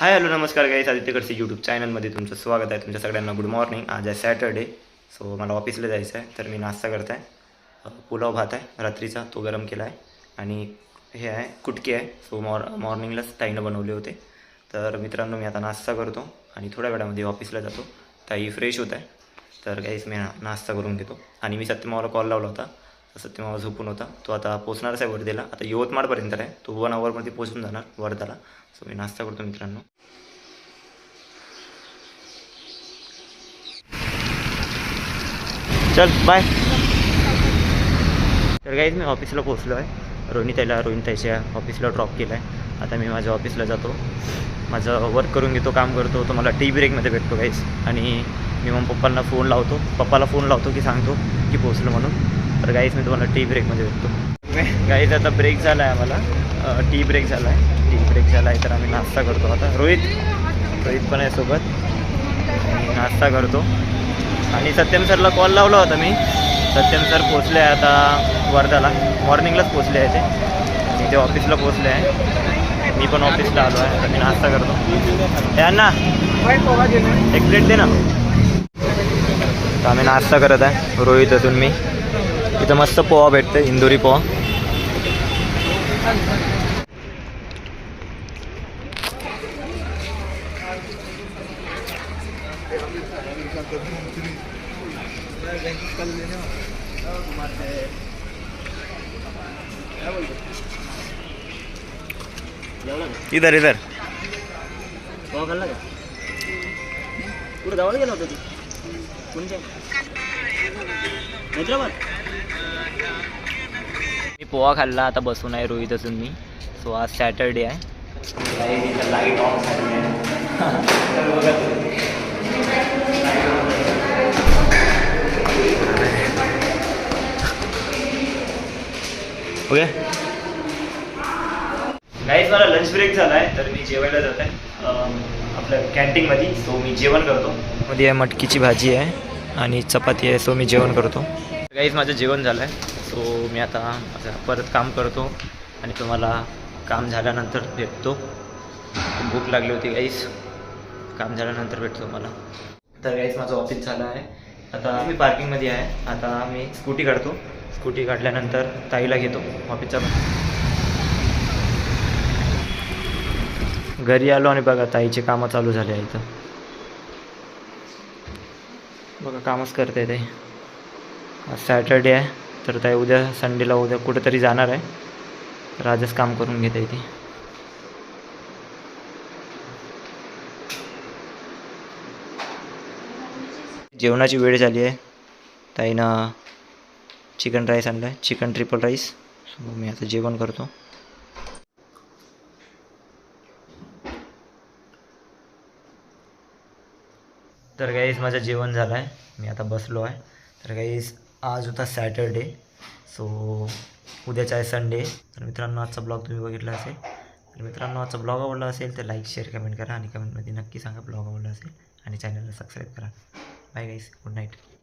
Hi hello नमस्कार गाईस आदित्यकडचे YouTube चॅनलमध्ये तुमचं स्वागत आहे. तुमच्या सगळ्यांना गुड मॉर्निंग आज आहे सॅटर्डे सो मला ऑफिसला जायचं आहे. तर मी नाश्ता करत आहे पुलाव भात आहे रात्रीचा तो गरम केला आहे आणि हे आहे कुटकी आहे. सो मॉर मॉर्निंगलाच ताईनं बनवले होते. तर मित्रांनो मी आता नाश्ता करतो आणि थोड्या वेळामध्ये ऑफिसला जातो. ताई फ्रेश होत आहे. तर काहीच मी नाश्ता करून घेतो. आणि मी सत्यमावाला कॉल लावला होता. तर सत्यमावा झोपून होता. तो आता पोचणारच आहे वर्धेला. आता यवतमाळपर्यंत आहे. तो वन आवरमध्ये पोचून जाणार वर्धाला. सो मी नाश्ता करतो मित्रांनो. चल बाय तर काहीच मी ऑफिसला पोचलो आहे. रोहिणीताईला रोहिणीताईच्या ऑफिसला ड्रॉप केला आहे आता मी माझ्या ऑफिसला जातो. माझं वर्क करून घेतो काम करतो. तो मला टी ब्रेकमध्ये भेटतो काहीच आणि मी मग पप्पांना फोन लावतो. पप्पाला फोन लावतो की सांगतो की पोचलो म्हणून. तर काहीच मी तुम्हाला टी ब्रेकमध्ये भेटतो. काहीच आता ब्रेक झाला आहे आम्हाला. टी ब्रेक झाला आहे टी ब्रेक झाला आहे तर आम्ही नाश्ता करतो आता. रोहित रोहित पण आहे सोबत. नाश्ता करतो. आणि सत्यम सरला कॉल लावला होता मी. सत्यम सर पोचले आहे आता वर्धाला. मॉर्निंगलाच पोचले आहे ते. मी ते ऑफिसला पोचले आहे. मी पण ऑफिसला आलो आहे तर मी नाश्ता करतो. हे ना एक प्लेट दे ना. तर आम्ही नाश्ता करत आहे. रोहित असून मी. इथं मस्त पोहा भेटते इंदोरी पोहा. इधर इधर. कुठं गावाला गेला होता तू? कोणत्या? हैदराबाद? पोहा खाल्ला आता बसून आहे रोहित असून मी. सो आज सॅटरडे आहे. लाइट ऑफ ओके गाईज मला लंच ब्रेक झाला आहे तर मी जेवायला जात आहे आपल्या कॅन्टीनमध्ये सो मी जेवण करतो. मध्ये आहे मटकीची भाजी आहे आणि चपाती आहे सो मी जेवण करतो. गाईज माझं जेवण झालं आहे सो मी आता परत काम करतो आणि तुम्हाला काम झाल्यानंतर भेटतो. भूक लागली होती गाईस काम झाल्यानंतर भेटतो मला तर गाईस माझं ऑफिस झालं आहे. आता मी पार्किंगमध्ये आहे. आता मी स्कूटी काढतो. स्कूटी काढल्यानंतर ताईला घेतो ऑफिसच्या घरी आलो आणि बघा ताईचे कामं चालू झाले आहे इथं बघा कामच करते ते आज सॅटर्डे आहे. तर ताई उद्या संडेला उद्या कुठेतरी जाणार आहे. तर आजच काम करून घेते ती. जेवणाची वेळ झाली आहे. ताईनं चिकन राईस आणलं आहे चिकन ट्रिपल राईस. सो मी आता जेवण करतो. तर काहीच माझं जेवण झालं आहे मी आता बसलो आहे. तर काहीच आज होता सॅटरडे सो उद्याचा आहे संडे. तर मित्रांनो आजचा ब्लॉग तुम्ही बघितला असेल. तर मित्रांनो आजचा ब्लॉग आवडला असेल तर लाईक शेअर कमेंट करा आणि कमेंटमध्ये नक्की सांगा ब्लॉग आवडला असेल. आणि चॅनलला सबस्क्राईब करा. Bye guys good night.